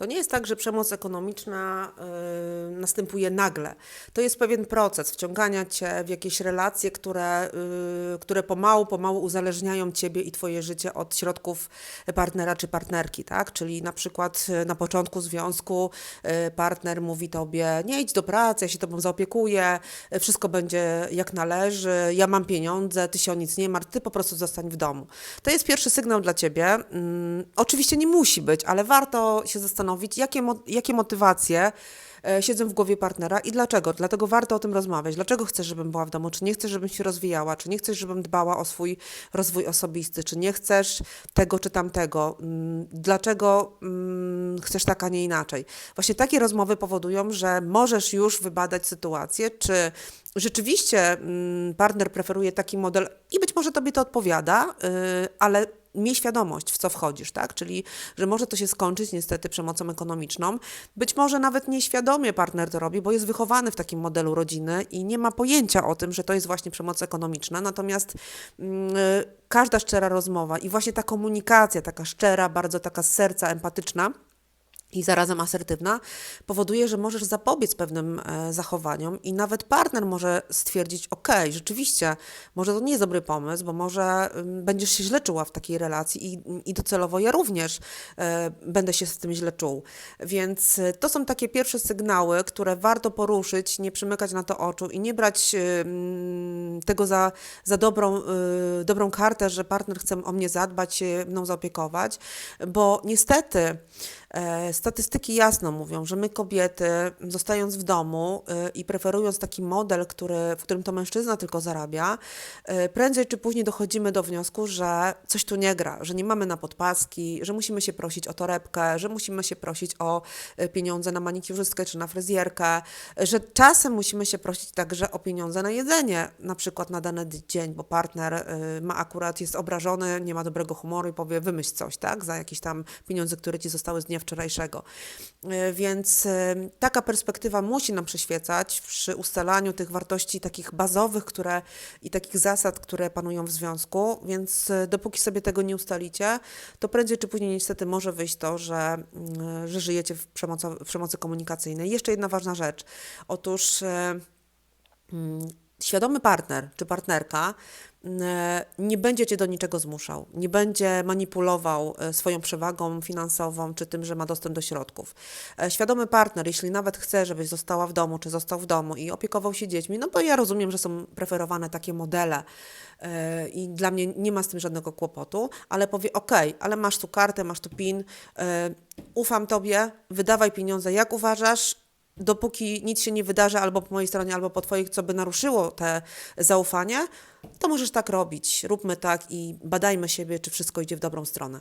To nie jest tak, że przemoc ekonomiczna y, następuje nagle. To jest pewien proces wciągania cię w jakieś relacje, które, y, które pomału, pomału uzależniają ciebie i twoje życie od środków partnera czy partnerki, tak? Czyli na przykład y, na początku związku y, partner mówi tobie, nie idź do pracy, ja się tobą zaopiekuję, y, wszystko będzie jak należy, ja mam pieniądze, ty się o nic nie martw, ty po prostu zostań w domu. To jest pierwszy sygnał dla ciebie. Mm, oczywiście nie musi być, ale warto się zastanowić, jakie, mo- jakie motywacje e, siedzą w głowie partnera i dlaczego. Dlatego warto o tym rozmawiać. Dlaczego chcesz, żebym była w domu? Czy nie chcesz, żebym się rozwijała? Czy nie chcesz, żebym dbała o swój rozwój osobisty? Czy nie chcesz tego czy tamtego? Mm, Dlaczego mm, chcesz tak, a nie inaczej? Właśnie takie rozmowy powodują, że możesz już wybadać sytuację, czy rzeczywiście mm, partner preferuje taki model i być może tobie to odpowiada, yy, ale miej świadomość, w co wchodzisz, tak? Czyli, że może to się skończyć niestety przemocą ekonomiczną. Być może nawet nieświadomie partner to robi, bo jest wychowany w takim modelu rodziny i nie ma pojęcia o tym, że to jest właśnie przemoc ekonomiczna. Natomiast mm, y, każda szczera rozmowa i właśnie ta komunikacja, taka szczera, bardzo taka z serca, empatyczna, i zarazem asertywna, powoduje, że możesz zapobiec pewnym e, zachowaniom i nawet partner może stwierdzić, ok, rzeczywiście, może to nie jest dobry pomysł, bo może ym, będziesz się źle czuła w takiej relacji i, i docelowo ja również e, będę się z tym źle czuł. Więc e, to są takie pierwsze sygnały, które warto poruszyć, nie przymykać na to oczu i nie brać ym, tego za, za dobrą, y, dobrą kartę, że partner chce o mnie zadbać, się mną zaopiekować, bo niestety E, Statystyki jasno mówią, że my kobiety, zostając w domu e, i preferując taki model, który, w którym to mężczyzna tylko zarabia, e, prędzej czy później dochodzimy do wniosku, że coś tu nie gra, że nie mamy na podpaski, że musimy się prosić o torebkę, że musimy się prosić o e, pieniądze na manikiurzystkę czy na fryzjerkę, że czasem musimy się prosić także o pieniądze na jedzenie, na przykład na dany dzień, bo partner e, ma akurat, jest obrażony, nie ma dobrego humoru i powie wymyśl coś, tak, za jakieś tam pieniądze, które ci zostały z dnia wczorajszego. E, Więc e, taka perspektywa musi nam przyświecać przy ustalaniu tych wartości takich bazowych, które i takich zasad, które panują w związku. Więc dopóki sobie tego nie ustalicie, to prędzej czy później niestety może wyjść to, że, że żyjecie w, przemoco, w przemocy komunikacyjnej. Jeszcze jedna ważna rzecz. Otóż mm, świadomy partner czy partnerka e, nie będzie cię do niczego zmuszał, nie będzie manipulował e, swoją przewagą finansową czy tym, że ma dostęp do środków. E, Świadomy partner, jeśli nawet chce, żebyś została w domu czy został w domu i opiekował się dziećmi, no bo ja rozumiem, że są preferowane takie modele i dla mnie nie ma z tym żadnego kłopotu, ale powie: OK, ale masz tu kartę, masz tu PIN, ufam tobie, wydawaj pieniądze jak uważasz, dopóki nic się nie wydarzy albo po mojej stronie, albo po twojej, co by naruszyło te zaufanie, to możesz tak robić. Róbmy tak i badajmy siebie, czy wszystko idzie w dobrą stronę.